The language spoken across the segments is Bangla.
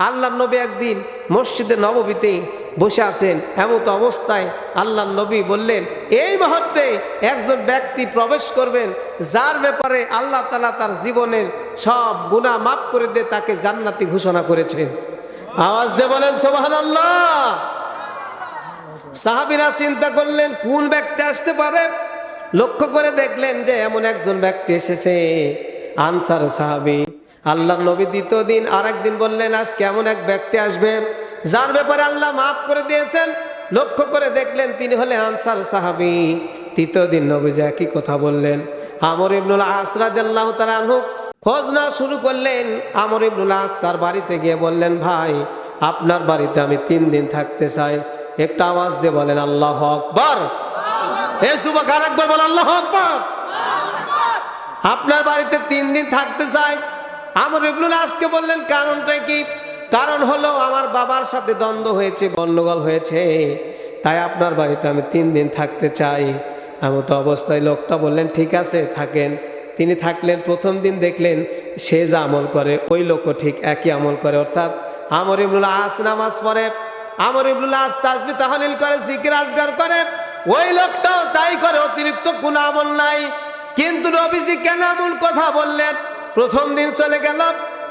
আল্লাহ নবী একদিন মসজিদে নববীতে বসে আছেন, এমত অবস্থায় আল্লাহ নবী বললেন, এই মুহূর্তে একজন ব্যক্তি প্রবেশ করবেন, যার ব্যাপারে আল্লাহ তালা তার জীবনের সব গুণা মাফ করে দিয়ে তাকে জান্নাতি ঘোষণা করেছেন। আওয়াজ দিয়ে বলেন সোহান আল্লাহ সাহাবিরা চিন্তা করলেন, কোন ব্যক্তি আসতে পারে? লক্ষ্য করে দেখলেন যে এমন একজন ব্যক্তি এসেছে। আনসার সাহাবি আল্লাহ নবী দ্বিতীয় দিন আরেকদিন বললেন আজ কেমন এক ব্যক্তি আসবে, যার ব্যাপারে আল্লাহ মাফ করে দিয়েছেন। লক্ষ্য করে দেখলেন তিনি হলে আনসার সাহাবি। তৃতীয় দিন নবীজি একই কথা বললেন, আমর ইবনুল আসরাদ আল্লাহ তালু খোঁজ না শুরু করলেন। আমর ইবনুল আস তার বাড়িতে গিয়ে বললেন, ভাই, আপনার বাড়িতে আমি তিন দিন থাকতে চাই। একটা আওয়াজ দিয়ে বলেন, আল্লাহ আকবর। এ সুবাক আরেকবার বলেন, আল্লাহ আকবর। আপনার বাড়িতে তিন দিন থাকতে চাই। আমার ইবনুল আজকে বললেন, কারণটা কি? কারণ হলো আমার বাবার সাথে দ্বন্দ্ব হয়েছে গন্ডগোল হয়েছে। তাই আপনার বাড়িতে আমি তিন দিন থাকতে চাই। এমন তো অবস্থায় লোকটা বললেন, ঠিক আছে, থাকেন। তিনি থাকলেন, প্রথম দিন দেখলেন, সে যা আমল করে, ওই লোকও ঠিক একই আমল করে। অর্থাৎ আমর ইবনুল আস নামাজ পড়ে। আমর ইবনুল আস তাজবি তাহলিল করে, জিকির আজগার করে। ওই লোকটাও তাই করে, অতিরিক্ত কোনো আমল নাই। কিন্তু নবীজি কেন এমন কথা বললেন? প্রথম দিন চলে গেল,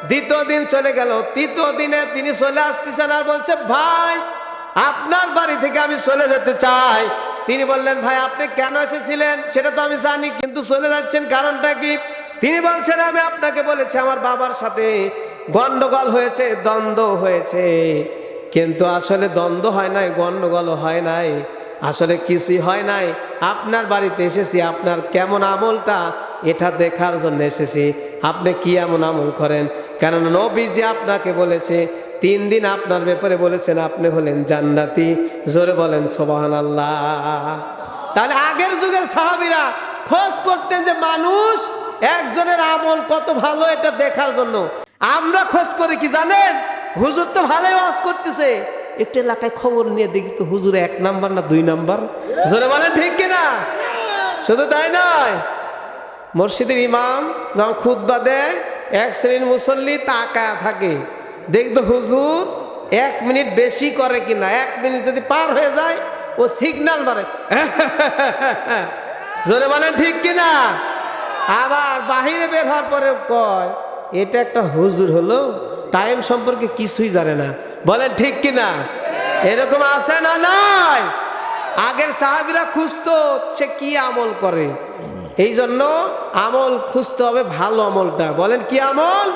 দ্বিতীয় দিন চলে গেল, তৃতীয় দিনে তিনি চলে আসতেছেন আর বলছে, ভাই, আপনার বাড়ি থেকে আমি চলে যেতে চাই। তিনি বললেন, ভাই, আপনি কেন এসেছিলেন? সেটা তো আমি জানি, কিন্তু চলে যাচ্ছেন কারণটা কি? তিনি বলছেন, আমি আপনাকে বলেছি, আমার বাবার সাথে গন্ডগোল হয়েছে, দ্বন্দ্ব হয়েছে। কিন্তু আসলে দ্বন্দ্ব হয় নাই গন্ডগোল হয় নাই। আসলে কিছুই হয় নাই। আপনার বাড়িতে এসেছি, আপনার কেমন আমলটা, এটা দেখার জন্য এসেছি। আপনি কি এমন আমল করেন? কেননা নবীজি আপনাকে বলেছে, তিন দিন আপনার ব্যাপারে বলেছেন, আপনি হলেন জান্নাতি। জোরে বলেন সোবাহান আল্লাহ তাহলে আগের যুগের সাহাবিরা খোঁজ করতেন যে মানুষ একজনের আমল কত ভালো এটা দেখার জন্য। আমরা খোঁজ করি কি জানেন? হুজুর তো ভালোই ওয়াজ করতেছে। একটু এলাকায় খবর নিয়ে দেখি তো হুজুর এক নাম্বার না দুই নাম্বার? জোরে বলেন, ঠিক কিনা? শুধু তাই নয়। মসজিদের ইমাম যখন খুদ্া দেয়, এক শ্রেণির মুসল্লি তাকা থাকে। দেখবে হুজুর এক মিনিট বেশি করে কিনা, এক মিনিট যদি পার হয়ে যায়, ও সিগন্যাল মারে। জোরে বলেন ঠিক কিনা? আবার বাহিরে বের হওয়ার পরে কয়, এটা একটা হুজুর হলো টাইম সম্পর্কে কিছুই জানে না। বলেন ঠিক কিনা? এরকম আছে না নাই? আগের সাহাবিরা খুঁজতো সে কি আমল করে। এই জন্য আমল খুঁজতে হবে ভালো আমলটা। বলেন কি আমল?